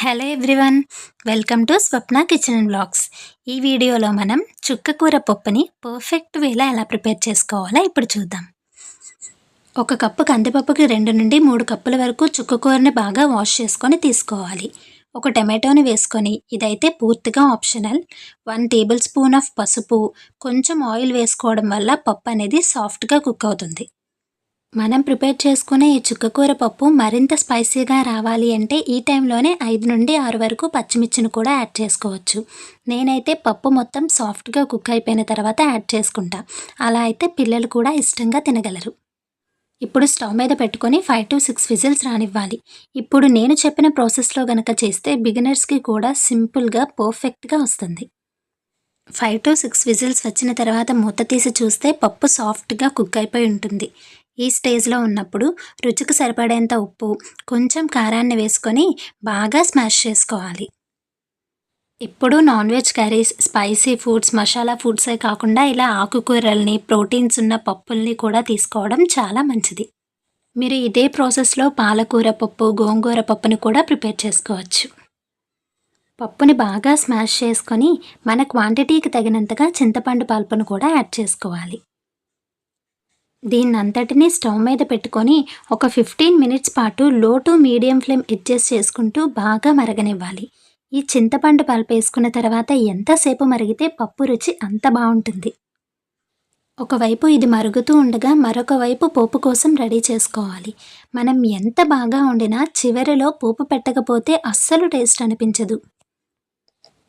Hello everyone welcome to Swapna kitchen and blogs. ఈ వీడియోలో మనం చుక్కకూర పప్పుని పర్ఫెక్ట్ వేలా ఎలా ప్రిపేర్ చేసుకోవాలో ఇప్పుడు చూద్దాం. ఒక కప్పు కందిపప్పుకి రెండు నుండి మూడు కప్పుల వరకు చుక్కకూరని బాగా వాష్ చేసుకొని తీసుకోవాలి. ఒక టమాటోని వేసుకొని ఇదైతే పూర్తిగా optional one tablespoon of పసుపు కొంచెం ఆయిల్ వేసుకోవడం వల్ల పప్పు అనేది సాఫ్ట్గా కుక్ అవుతుంది. మనం ప్రిపేర్ చేసుకునే ఈ చుక్కకూర పప్పు మరింత స్పైసీగా రావాలి అంటే ఈ టైంలోనే ఐదు నుండి ఆరు వరకు పచ్చిమిర్చిని కూడా యాడ్ చేసుకోవచ్చు. నేనైతే పప్పు మొత్తం సాఫ్ట్గా కుక్ అయిపోయిన తర్వాత యాడ్ చేసుకుంటా. అలా అయితే పిల్లలు కూడా ఇష్టంగా తినగలరు. ఇప్పుడు స్టవ్ మీద పెట్టుకొని ఫైవ్ టు సిక్స్ విజిల్స్ రానివ్వాలి. ఇప్పుడు నేను చెప్పిన ప్రాసెస్లో గనక చేస్తే బిగినర్స్కి కూడా సింపుల్గా పర్ఫెక్ట్గా వస్తుంది. ఫైవ్ టు సిక్స్ విజిల్స్ వచ్చిన తర్వాత మూత తీసి చూస్తే పప్పు సాఫ్ట్గా కుక్ అయిపోయి ఉంటుంది. ఈ స్టేజ్లో ఉన్నప్పుడు రుచికి సరిపడేంత ఉప్పు కొంచెం కారాన్ని వేసుకొని బాగా స్మాష్ చేసుకోవాలి. ఇప్పుడు non veg curries spicy foods masala ఫుడ్సే కాకుండా ఇలా ఆకుకూరల్ని ప్రోటీన్స్ ఉన్న పప్పుల్ని కూడా తీసుకోవడం చాలా మంచిది. మీరు ఇదే ప్రాసెస్లో పాలకూర పప్పు గోంగూర పప్పుని కూడా ప్రిపేర్ చేసుకోవచ్చు. పప్పుని బాగా స్మాష్ చేసుకొని మన క్వాంటిటీకి తగినంతగా చింతపండు పల్పును కూడా యాడ్ చేసుకోవాలి. దీన్నంతటినీ స్టవ్ మీద పెట్టుకొని ఒక ఫిఫ్టీన్ మినిట్స్ పాటు లో టు మీడియం ఫ్లేమ్ అడ్జస్ట్ చేసుకుంటూ బాగా మరగనివ్వాలి. ఈ చింతపండు పల్పు వేసుకున్న తర్వాత ఎంతసేపు మరిగితే పప్పు రుచి అంత బాగుంటుంది. ఒకవైపు ఇది మరుగుతూ ఉండగా మరొక వైపు పోపు కోసం రెడీ చేసుకోవాలి. మనం ఎంత బాగా వండినా చివరిలో పోపు పెట్టకపోతే అస్సలు టేస్ట్ అనిపించదు.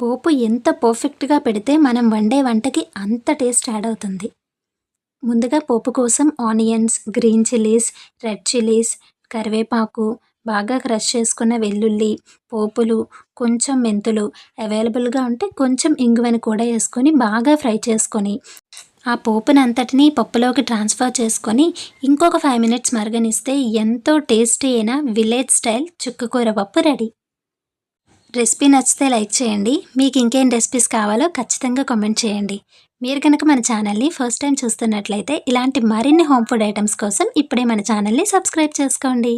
పోపు ఎంత పర్ఫెక్ట్గా పెడితే మనం వండే వంటకి అంత టేస్ట్ యాడ్ అవుతుంది. ముందుగా పోపు కోసం onions green chillies red chillies కరివేపాకు బాగా క్రష్ చేసుకున్న వెల్లుల్లి పోపులు కొంచెం మెంతులు అవైలబుల్గా ఉంటే కొంచెం ఇంగువని కూడా వేసుకొని బాగా ఫ్రై చేసుకొని ఆ పోపుని అంతటిని పప్పులోకి ట్రాన్స్ఫర్ చేసుకొని ఇంకొక ఫైవ్ మినిట్స్ మరగనిస్తే ఎంతో టేస్టీ అయిన విలేజ్ స్టైల్ చుక్కకూర పప్పు రెడీ. రెసిపీ నచ్చితే లైక్ చేయండి. మీకు ఇంకేం రెసిపీస్ కావాలో ఖచ్చితంగా కామెంట్ చేయండి. మీరు కనుక మన ఛానల్ని ఫస్ట్ టైం చూస్తున్నట్లయితే ఇలాంటి మరిన్ని హోమ్ ఫుడ్ ఐటమ్స్ కోసం ఇప్పుడే మన ఛానల్ని సబ్స్క్రైబ్ చేసుకోండి.